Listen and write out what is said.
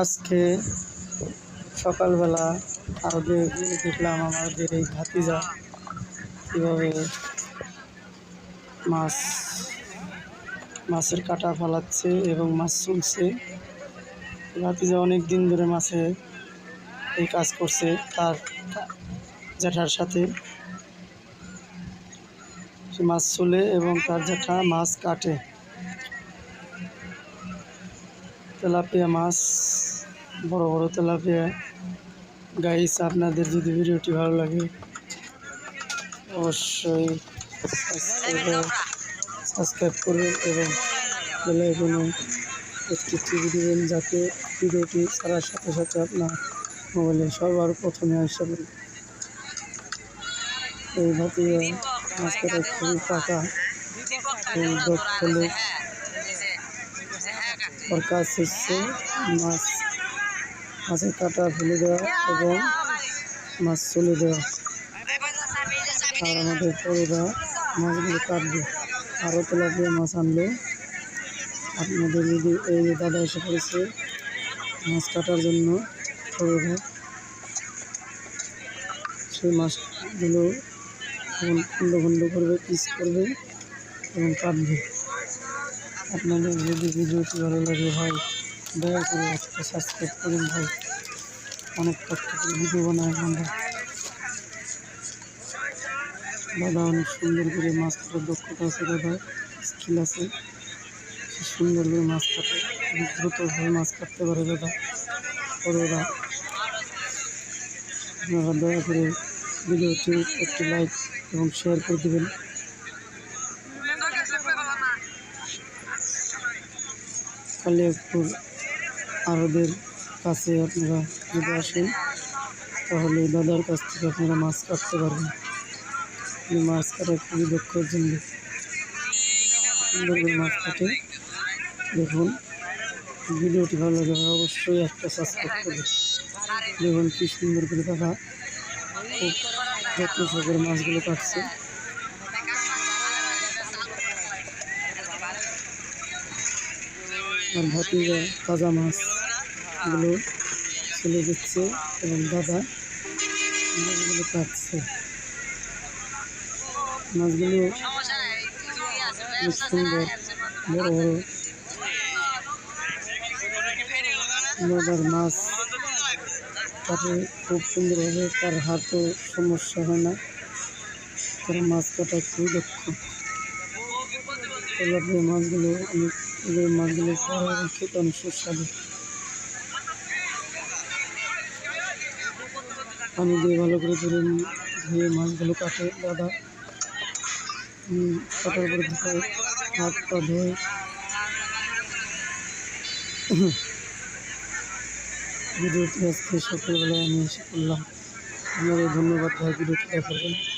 আজকে সকালবেলা আমাদের দেখলাম আমাদের এই ভাতিজা, কীভাবে মাছ, মাছের কাটা ফালাচ্ছে এবং মাছ তুলছে ভাতিজা অনেক দিন ধরে মাছে এই কাজ করছে তার জ্যাঠার সাথে। সে মাছ তুলে এবং তার জ্যাঠা মাছ কাটে। তেলাপিয়া মাছ বড় বড় তেলাপিয়া। গাইস আপনাদের যদি ভিডিওটি ভালো লাগে অবশ্যই সাবস্ক্রাইব করবেন এবং বেলে আইকনে একটি টিভি দেবেন যাতে ভিডিওটি ছাড়ার সাথে সাথে আপনার মোবাইলে সবার প্রথমে পারে এই ভাটিয়া মাছ কাটা খুবই পাকা দক্ষ লোক ওর কাজ হচ্ছে মাছ মাছের কাটা ফেলে দেওয়া এবং মাছ চলে দেওয়া আর আমাদের পরেরা মাছগুলো কাটবে। আরও তেলাপিয়া মাছ আনলে আপনাদের যদি এই যে দাদা এসে পড়েছে মাছ কাটার জন্য পরেরা সেই মাছগুলো এখন খণ্ড খণ্ড করবে, পিস করবে এবং কাটবে। আপনাদের যদি ভিডিওটি ভালো লাগে, ভাই দয়া করে একটা সাবস্ক্রাইব করুন ভাই। অনেক কষ্ট করে ভিডিও বানায় আমরা। দাদা অনেক সুন্দর করে মাছ কাটার দক্ষতা আছে, দাদা। স্কিল আছে। সুন্দর করে মাছ কাটে দ্রুতভাবে মাছ কাটতে পারে, দাদা। বড়রা আপনারা দয়া করে ভিডিওটি একটি লাইক এবং শেয়ার করে দেবেন। কালিয়াপুর আরদের কাছে আপনারা যদি আসেন, তাহলে দাদার কাছ থেকে আপনারা মাছ কাটতে পারবেন। মাছ কাটা খুবই দক্ষ জন্য সুন্দর করে মাছ কাটে। দেখুন, ভিডিওটি ভালো লাগে অবশ্যই একটা সাবস্ক্রাইব করবেন। দেখুন কি সুন্দর করে দাদা খুব যত্ন সহকারে মাছগুলো কাটছে। আর ভাতিজা তাজা মাছগুলো চলে দিচ্ছে এবং দাদা মাছগুলো কাটছে। মাছগুলো সুন্দর, বড় বড়। দাদার মাছ কাটে খুব সুন্দর সুন্দরভাবে তার হাতও সমস্যা হয় না। তার মাছ কাটা খুবই দক্ষ। মাছগুলো অনেক মাছগুলো খেতে অনেক সুস্বাদু। পানি দিয়ে ভালো করে ধরে ধুয়ে মাছগুলো কাটে দাদা কাটার পরে ধুকায় হাত পা ধোয়। ভিডিওটি আজকে সকালবেলায় আমি এসে করলাম। আপনাদের ধন্যবাদ, ভাই, ভিডিওটি দেখার জন্য।